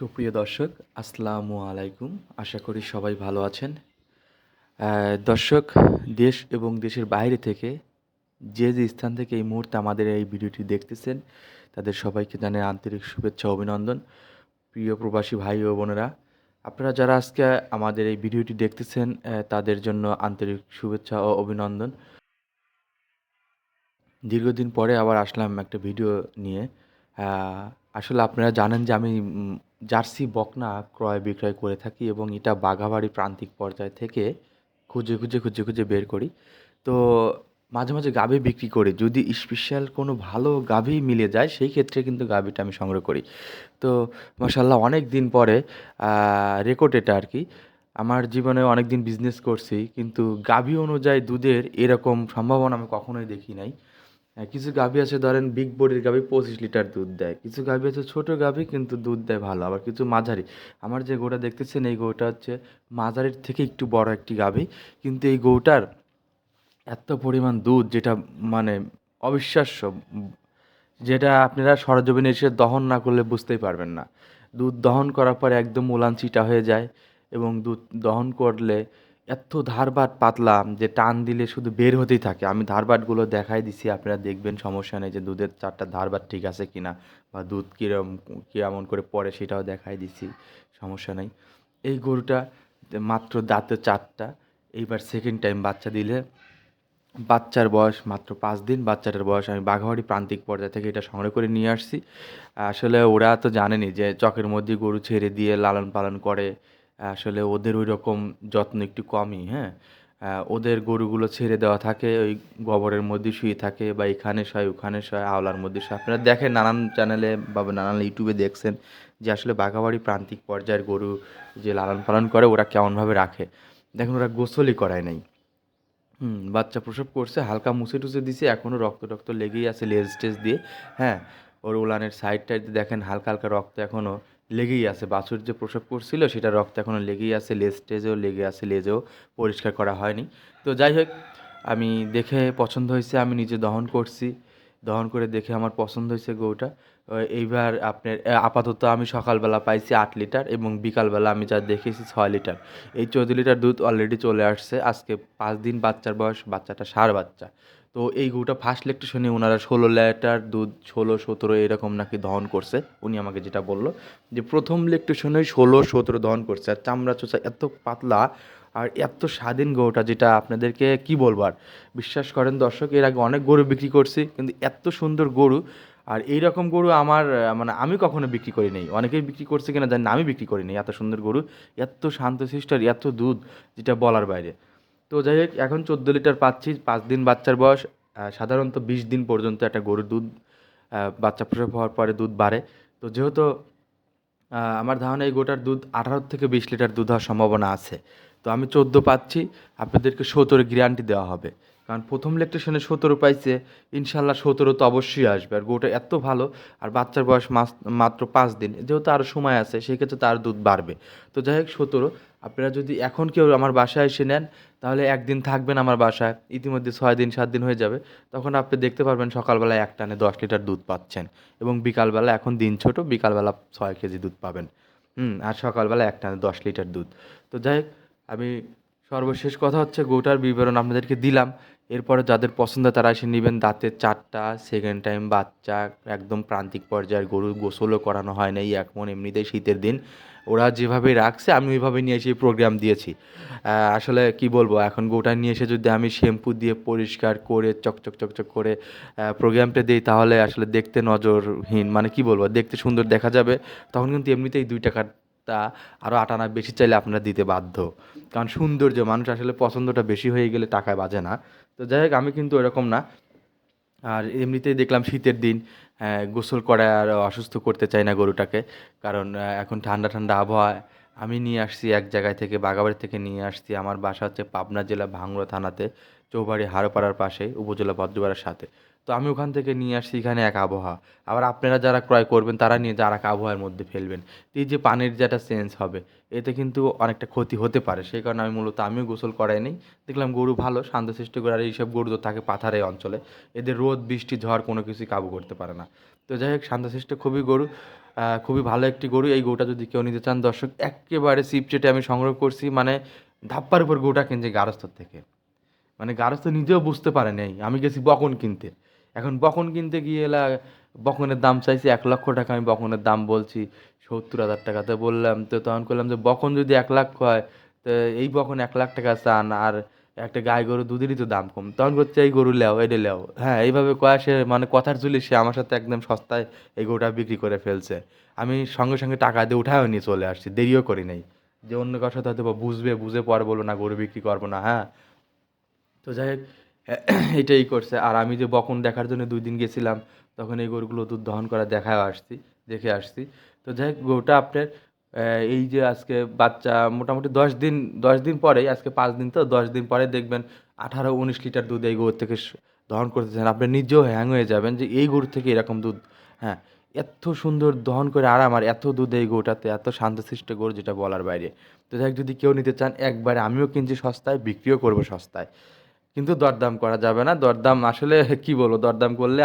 সুপ্রিয় দর্শক, আসসালামু আলাইকুম। আশা করি সবাই ভালো আছেন। দর্শক, দেশ এবং দেশের বাইরে থেকে যে যে স্থান থেকে এই মুহূর্তে আমাদের এই ভিডিওটি দেখতেছেন, তাদের সবাইকে জানাই আন্তরিক শুভেচ্ছা, অভিনন্দন। প্রিয় প্রবাসী ভাই ও বোনেরা, আপনারা যারা আজকে আমাদের এই ভিডিওটি দেখতেছেন তাদের জন্য আন্তরিক শুভেচ্ছা ও অভিনন্দন। দীর্ঘদিন পরে আবার আসলাম একটা ভিডিও নিয়ে। আসলে আপনারা জানেন যে আমি জার্সি বকনা ক্রয় বিক্রয় করে থাকি এবং এটা বাঘাবাড়ি প্রান্তিক পর্যায় থেকে খুঁজে খুঁজে খুঁজে খুঁজে বের করি। তো মাঝে মাঝে গাভী বিক্রি করি। যদি স্পেশাল কোনো ভালো গাভী মিলে যায়, সেই ক্ষেত্রে কিন্তু গাভীটা আমি সংগ্রহ করি। তো মাসাল্লাহ অনেক দিন পরে রেকর্ড এটা আর কি আমার জীবনে অনেক দিন বিজনেস করছি, কিন্তু গাভী অনুযায়ী দুধের এরকম সম্ভাবনা আমি কখনোই দেখি নাই। হ্যাঁ, কিছু গাভী আছে ধরেন বিগ বডির গাভী পঁচিশ লিটার দুধ দেয়। কিছু গাভী আছে ছোটো গাভী কিন্তু দুধ দেয় ভালো আবার কিছু মাঝারি। আমার যে গরুটা দেখতেছেন এই গরুটা হচ্ছে মাঝারির থেকে একটু বড় একটি গাভী। কিন্তু এই গরুটার এত পরিমাণ দুধ যেটা মানে অবিশ্বাস্য যেটা আপনারা সরজমিনে এসে দহন না করলে বুঝতেই পারবেন না। দুধ দহন করার পর একদম উলান চিটা হয়ে যায় এবং দুধ দহন করলে এত ধারবাট পাতলা যে টান দিলে শুধু বের হতেই থাকে। আমি ধারবাটগুলো দেখাই দিছি, আপনারা দেখবেন সমস্যা নেই যে দুধের চারটা ধারবাট ঠিক আছে কি না বা দুধ কিরম কেমন করে পড়ে সেটাও দেখাই দিছি, সমস্যা নেই। এই গরুটা মাত্র দাঁতে চারটা, এইবার সেকেন্ড টাইম বাচ্চা দিলে বাচ্চার বয়স মাত্র পাঁচ দিন, বাচ্চাটার বয়স আমি বাঘাবাড়ি প্রান্তিক পর্যায় থেকে এটা সংগ্রহ করে নিয়ে আসছি। আসলে ওরা তো জানেনি যে চকের মধ্যে গরু ছেড়ে দিয়ে লালন পালন করে আসলে ওদের ওই রকম যত্ন একটু কমই হ্যাঁ? ওদের গরুগুলো ছেড়ে দেওয়া থাকে, ওই গোবরের মধ্যে শুয়ে থাকে বা এখানে শয়, ওখানে শয়, আওলার মধ্যে শয়। আপনারা দেখেন নানান চ্যানেলে বা নানান ইউটিউবে দেখছেন যে আসলে বাঘাবাড়ি প্রান্তিক পর্যায়ের গরু যে লালন পালন করে, ওরা কেমনভাবে রাখে। দেখুন ওরা গোসলই করায় নাই। হুম, বাচ্চা প্রসব করছে, হালকা মুছে টুছে দিছে এখনও রক্ত টক্ত লেগেই আছে লেজ টেজ দিয়ে হ্যাঁ? ওর উলানের সাইড টাইড দেখেন হালকা হালকা রক্ত এখনও লেগেই আছে। বাছুর যে প্রসব করছিল, সেটা রক্ত এখনও লেগেই আছে, লেজ টেজেও লেগে আছে, লেজেও পরিষ্কার করা হয়নি। তো যাই হোক, আমি দেখে পছন্দ হয়েছে, আমি নিজে দহন করছি। দহন করে দেখে আমার পছন্দ হয়েছে গরুটা। এইবার আপনার আপাতত আমি সকালবেলা পাইছি আট লিটার এবং বিকালবেলা আমি যা দেখেছি ছয় লিটার। এই চৌদ্দ লিটার দুধ অলরেডি চলে আসছে। আজকে পাঁচ দিন বাচ্চার বয়স, বাচ্চাটা সার বাচ্চা। তো এই গরুটা ফার্স্ট লেকটেশনে ওনারা ষোলো লিটার দুধ ষোলো, সতেরো এরকম নাকি দহন করছে। উনি আমাকে যেটা বলল যে, প্রথম লেকটেশনে ষোলো, সতেরো দহন করছে। আর চামড়া চোচা এত পাতলা আর এত স্বাধীন গরুটা যেটা আপনাদেরকে কি বলব আর? বিশ্বাস করেন দর্শক, এর আগে অনেক গরু বিক্রি করছি, কিন্তু এত সুন্দর গরু আর এই রকম গরু আমার মানে আমি কখনো বিক্রি করি নাই। অনেকেই বিক্রি করছে কিনা জানি আমি বিক্রি করি নাই। এত সুন্দর গরু, এত শান্তশিষ্ট আর এত দুধ, যেটা বলার বাইরে। তো যাই হোক, এখন চোদ্দ লিটার পাচ্ছি। পাঁচ দিন বাচ্চার বয়স সাধারণত বিশ দিন পর্যন্ত একটা গরুর দুধ বাচ্চা প্রসব হওয়ার পরে দুধ বাড়ে। তো যেহেতু আমার ধারণা এই গোটার দুধ আঠারো থেকে বিশ লিটার দুধ হওয়ার সম্ভাবনা আছে। তো আমি চোদ্দ পাচ্ছি। আপনাদেরকে সতেরো গ্যারান্টি দেওয়া হবে। কারণ প্রথম লেকটেশনে সতেরো পাইছে, ইনশাল্লাহ সতেরো তো অবশ্যই আসবে। আর গোটা এত ভালো, আর বাচ্চার বয়স মাত্র পাঁচ দিন। যেহেতু আরও সময় আছে, সেক্ষেত্রে তার দুধ বাড়বে। তো যাই হোক, সতেরো। আপনারা যদি এখন কেউ আমার বাসায় এসে নেন, তাহলে একদিন থাকবেন আমার বাসায়। ইতিমধ্যে ছয় দিন, সাত দিন হয়ে যাবে। তখন আপনি দেখতে পারবেন সকালবেলায় এক টানে দশ লিটার দুধ পাচ্ছেন। এবং বিকালবেলা, এখন দিন ছোট, বিকালবেলা ছয় কেজি দুধ পাবেন। হুম, আর সকালবেলা এক টানে দশ লিটার দুধ। তো যাই হোক, আমি সর্বশেষ কথা হচ্ছে গোটার বিবরণ আপনাদেরকে দিলাম। এরপরে যাদের পছন্দ তারা এসে নেবেন। দাঁতের চারটা সেকেন্ড টাইম বাচ্চা, একদম প্রান্তিক পর্যায়ের গরু, গোসলও করানো হয় না এই এক মন এমনিতেই শীতের দিন। ওরা যেভাবে রাখছে, আমি ওইভাবে নিয়ে এসে প্রোগ্রাম দিয়েছি। আসলে কি বলব, এখন গোটা নিয়ে এসে যদি আমি শ্যাম্পু দিয়ে পরিষ্কার করে, চকচক চকচক করে প্রোগ্রামটা দিই, তাহলে আসলে দেখতে নজরহীন। মানে কি বলব, দেখতে সুন্দর দেখা যাবে। তখন কিন্তু এমনিতেই দুই টাকাটা আরও আটানা বেশি চাইলে আপনারা দিতে বাধ্য। কারণ সৌন্দর্য, মানুষ আসলে পছন্দটা বেশি হয়ে গেলে টাকায় বাজে না। তো যাই হোক, আমি কিন্তু এরকম না। আর এমনিতেই দেখলাম শীতের দিন গোসল করে আর অসুস্থ করতে চাই না গরুটাকে। কারণ এখন ঠান্ডা ঠান্ডা আবহাওয়া আমি নিয়ে আসছি এক জায়গায় থেকে বাগাবাড়ি থেকে নিয়ে আসছি। আমার বাসা হচ্ছে পাবনা জেলা ভাঙ্গুড়া থানাতে। চৌবাড়ি হারোপাড়ার পাশে, উপজেলা বজ্রপাড়ার সাথে। তো আমি ওখান থেকে নিয়ে আসছি এখানে এক আবহাওয়া। আবার আপনারা যারা ক্রয় করবেন, তারা নিয়ে যারা এক আবহাওয়ার মধ্যে ফেলবেন। এই যে পানির যে একটা চেঞ্জ হবে, এতে কিন্তু অনেকটা ক্ষতি হতে পারে। সেই কারণে আমি মূলত আমিও গোসল করাই নেই। দেখলাম গরু ভালো শান্তশিষ্ট করে, আর এইসব গরু তো থাকে পাথার অঞ্চলে। এদের রোদ, বৃষ্টি, ঝড় কোনো কিছুই কাবু করতে পারে না। তো যাই হোক শান্তশিষ্ট খুবই গরু খুবই ভালো একটি গরু। এই গরুটা যদি কেউ নিতে চান, দর্শক, একেবারে সিপচেটে আমি সংগ্রহ করছি। মানে ধাপ্পার উপর গরুটা কিনছে গারস্থর থেকে। মানে গারস্থ নিজেও বুঝতে পারে নাই। আমি গেছি বকন কিনতে। এখন বকন কিনতে গিয়ে এলা বকনের দাম চাইছি এক লক্ষ টাকা। আমি বকনের দাম বলছি সত্তর হাজার টাকা তো বললাম। তো তখন করলাম যে বকন যদি এক লাখ হয়, তো এই বকন এক লাখ টাকা চান আর একটা গাই গরু দুধেরই তো দাম কম। তখন করছে এই গরু লেও এটা লেও। হ্যাঁ এইভাবে কয়া সে মানে কথার চলে সে আমার সাথে একদম সস্তায় এই গরুটা বিক্রি করে ফেলছে। আমি সঙ্গে সঙ্গে টাকা দিয়ে উঠায়ও নিয়ে চলে আসছি, দেরিও করি নাই। যে অন্য কারোর সাথে হয়তো বুঝবে, বুঝে পরে বলব, না, গরু বিক্রি করব না। হ্যাঁ তো যাই হোক, এটাই করছে। আর আমি যে বকন দেখার জন্য দুই দিন গেছিলাম, তখন এই গরুগুলো দুধ দহন করা দেখাও আসছি, দেখে আসছি। তো যাই হোক, গরুটা আপনার এই যে আজকে বাচ্চা মোটামুটি দশ দিন দশ দিন পরেই, আজকে পাঁচ দিন তো, দশ দিন পরে দেখবেন আঠারো, উনিশ লিটার দুধ এই গরুর থেকে দহন করতেছেন। আপনি নিজেও হ্যাং হয়ে যাবেন যে এই গরু থেকে এরকম দুধ হ্যাঁ এত সুন্দর দহন করে আরাম, আর এত দুধ এই গরুটাতে, এত শান্তশিষ্ট গরু যেটা বলার বাইরে। তো যাই যদি কেউ নিতে চান, একবারে আমিও কিনছি সস্তায়, বিক্রিও করব সস্তায়। কিন্তু দরদাম করা যাবে না। দরদাম আসলে কি বলব? দরদাম করলে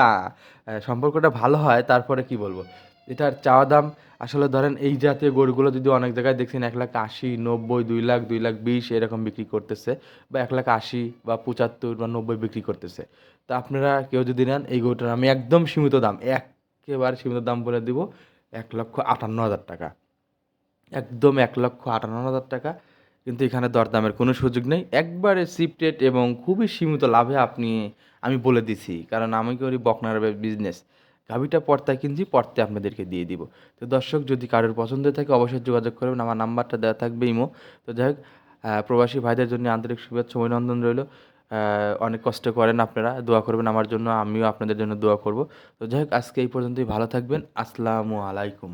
সম্পর্কটা ভালো হয়, তারপরে কি বলব? এটার চাওয়া দাম, আসলে ধরেন এই জাতীয় গরুগুলো যদি অনেক জায়গায় দেখছেন, এক লাখ আশি, নব্বই, দুই লাখ দুই লাখ বিশ এরকম বিক্রি করতেছে বা এক লাখ আশি বা পঁচাত্তর বা নব্বই বিক্রি করতেছে। তো আপনারা কেউ যদি নেন, এই গরুটার আমি একদম সীমিত দাম, একেবারে সীমিত দাম বলে দিব, এক লক্ষ আটান্ন হাজার টাকা। একদম এক লক্ষ আটান্ন হাজার টাকা। কিন্তু এখানে দরদামের কোনো সুযোগ নেই। একবারে সিপ্টেড এবং খুবই সীমিত লাভে আপনি, আমি বলে দিছি। কারণ আমি করি বকনার বিজনেস গাভিটা পর্তায় কিনছি পর্তে আপনাদেরকে দিয়ে দিব। তো দর্শক, যদি কারোর পছন্দ থাকে, অবশ্যই যোগাযোগ করবেন। আমার নাম্বারটা দেওয়া থাকবে ইমো। তো যাই হোক প্রবাসী ভাইদের জন্য আন্তরিক শুভেচ্ছা, অভিনন্দন রইল। অনেক কষ্ট করেন আপনারা। দোয়া করবেন আমার জন্য, আমিও আপনাদের জন্য দোয়া করব। তো যাই হোক, আজকে এই পর্যন্তই। ভালো থাকবেন। আসসালামু আলাইকুম।